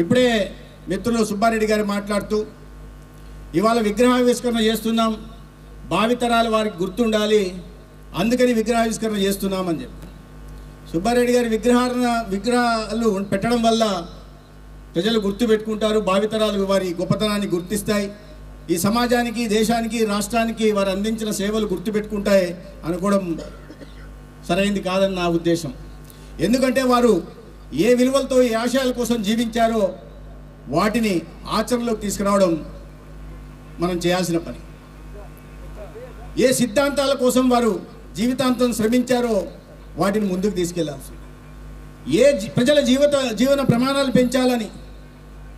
ఇప్పుడే మిత్రులు సుబ్బారెడ్డి గారు మాట్లాడుతూ ఇవాళ విగ్రహావిష్కరణ చేస్తున్నాం భావితరాలు వారికి గుర్తుండాలి అందుకని విగ్రహావిష్కరణ చేస్తున్నామని చెప్పి సుబ్బారెడ్డి గారి విగ్రహారణ విగ్రహాలు పెట్టడం వల్ల ప్రజలు గుర్తు పెట్టుకుంటారు భావితరాలు వారి గొప్పతనాన్ని గుర్తిస్తాయి. ఈ సమాజానికి దేశానికి రాష్ట్రానికి వారు అందించిన సేవలు గుర్తుపెట్టుకుంటాయి అనుకోవడం సరైంది కాదని నా ఉద్దేశం. ఎందుకంటే వారు ఏ విలువలతో ఏ ఆశయాల కోసం జీవించారో వాటిని ఆచరణలోకి తీసుకురావడం మనం చేయాల్సిన పని. ఏ సిద్ధాంతాల కోసం వారు జీవితాంతం శ్రమించారో వాటిని ముందుకు తీసుకెళ్ళాల్సి. ఏ జీ- ప్రజల జీవిత జీవన ప్రమాణాలు పెంచాలని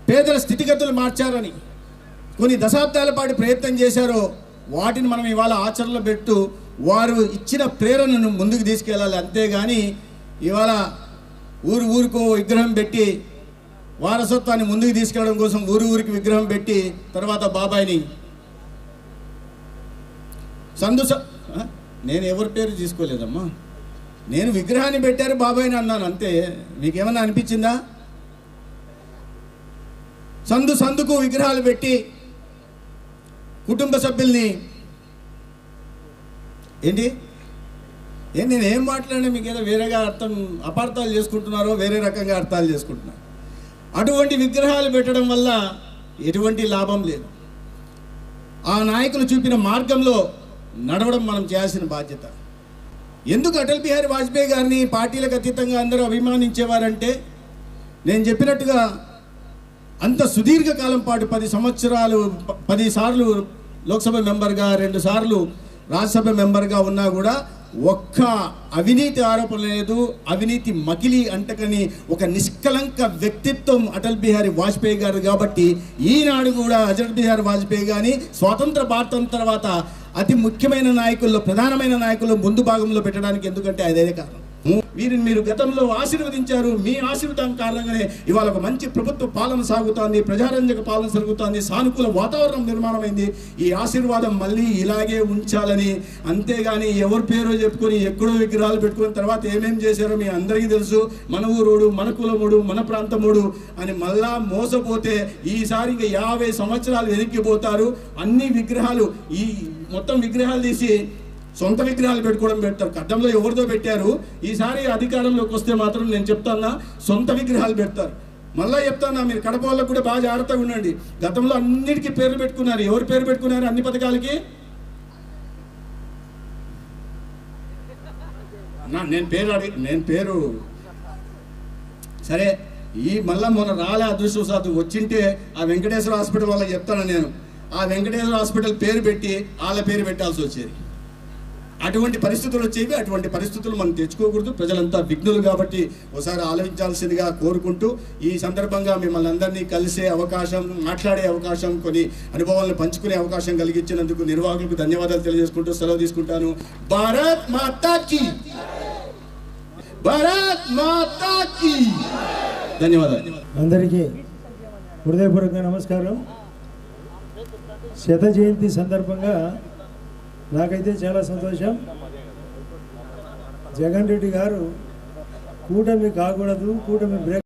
పేదల స్థితిగతులు మార్చాలని కొన్ని దశాబ్దాల పాటు ప్రయత్నం చేశారో వాటిని మనం ఇవాళ ఆచరణలో పెట్టు వారు ఇచ్చిన ప్రేరణను ముందుకు తీసుకెళ్ళాలి. అంతేగాని ఇవాళ ఊరు ఊరికో విగ్రహం పెట్టి వారసత్వాన్ని ముందుకు తీసుకెళ్ళడం కోసం ఊరు ఊరికి విగ్రహం పెట్టి తర్వాత బాబాయిని. సందు స- నేను ఎవరి పేరు తీసుకోలేదమ్మా. నేను విగ్రహాన్ని పెట్టారు బాబాయిని అన్నాను అంతే. మీకేమన్నా అనిపించిందా? సందు సందుకు విగ్రహాలు పెట్టి కుటుంబ సభ్యుల్ని ఏంటి? ఏ నేను ఏం మాట్లాడినా మీకు ఏదో వేరేగా అర్థం అపార్థాలు చేసుకుంటున్నారో వేరే రకంగా అర్థాలు చేసుకుంటున్నారు. అటువంటి విగ్రహాలు పెట్టడం వల్ల ఎటువంటి లాభం లేదు. ఆ నాయకులు చూపిన మార్గంలో నడవడం మనం చేయాల్సిన బాధ్యత. ఎందుకు అటల్ బిహారీ వాజ్పేయి గారిని పార్టీలకు అతీతంగా అందరూ అభిమానించేవారంటే నేను చెప్పినట్టుగా అంత సుదీర్ఘకాలం పాటు పది సంవత్సరాలు పదిసార్లు పది సార్లు లోక్సభ మెంబర్గా రెండు సార్లు రాజ్యసభ మెంబర్గా ఉన్నా కూడా ఒక్క అవినీతి ఆరోపణ లేదు. అవినీతి మకిలి అంటకని ఒక నిష్కలంక వ్యక్తిత్వం అటల్ బిహారీ వాజ్పేయి గారు కాబట్టి ఈనాడు కూడా అటల్ బిహారీ వాజ్పేయి కానీ స్వాతంత్ర భారతం తర్వాత అతి ముఖ్యమైన నాయకుల్లో ప్రధానమైన నాయకుల్లో ముందు భాగంలో పెట్టడానికి ఎందుకంటే అదే కారణం. వీరిని మీరు గతంలో ఆశీర్వదించారు. మీ ఆశీర్వాదం కారణంగానే ఇవాళ ఒక మంచి ప్రభుత్వ పాలన సాగుతోంది ప్రజారంజక పాలన జరుగుతోంది సానుకూల వాతావరణం నిర్మాణమైంది. ఈ ఆశీర్వాదం మళ్ళీ ఇలాగే ఉంచాలని అంతేగాని ఎవరి పేరో చెప్పుకొని ఎక్కడో విగ్రహాలు పెట్టుకున్న తర్వాత ఏమేం చేశారో మీ అందరికీ తెలుసు. మన ఊరోడు మన కులముడు మన ప్రాంతముడు అని మళ్ళా మోసపోతే ఈసారి ఇంకా యాభై సంవత్సరాలు వెనక్కిపోతారు అన్ని విగ్రహాలు ఈ మొత్తం విగ్రహాలు తీసి సొంత విగ్రహాలు పెట్టుకోవడం పెడతారు గతంలో ఎవరితో పెట్టారు. ఈసారి అధికారంలోకి వస్తే మాత్రం నేను చెప్తానా సొంత విగ్రహాలు పెడతారు. మళ్ళీ చెప్తానా మీరు కడప వాళ్ళకు కూడా బాగా జాగ్రత్తగా ఉండండి. గతంలో అన్నిటికీ పేర్లు పెట్టుకున్నారు. ఎవరు పేరు పెట్టుకున్నారు అన్ని పథకాలకి? నేను పేరు అడిగి నేను పేరు. సరే ఈ మళ్ళా మొన్న రాలే అదృష్టవశాత్తు వచ్చింటే ఆ వెంకటేశ్వర హాస్పిటల్ వాళ్ళకి చెప్తాను నేను. ఆ వెంకటేశ్వర హాస్పిటల్ పేరు పెట్టి వాళ్ళ పేరు పెట్టాల్సి వచ్చేది. అటువంటి పరిస్థితులు వచ్చేవి అటువంటి పరిస్థితులు మనం తెచ్చుకోకూడదు. ప్రజలంతా విఘ్నులు కాబట్టి ఒకసారి ఆలోచించాల్సిందిగా కోరుకుంటూ ఈ సందర్భంగా మిమ్మల్ని అందరినీ కలిసే అవకాశం మాట్లాడే అవకాశం కొన్ని అనుభవాలను పంచుకునే అవకాశం కలిగించినందుకు నిర్వాహకులకు ధన్యవాదాలు తెలియజేసుకుంటూ సెలవు తీసుకుంటాను. భారత్ మాతాకి భారత్ మాతాకి ధన్యవాదాలు. అందరికీ హృదయపూర్వక నమస్కారం. శత జయంతి సందర్భంగా నాకైతే చాలా సంతోషం. జగన్ రెడ్డి గారు కూటమి కాకూడదు కూటమి బ్రేక్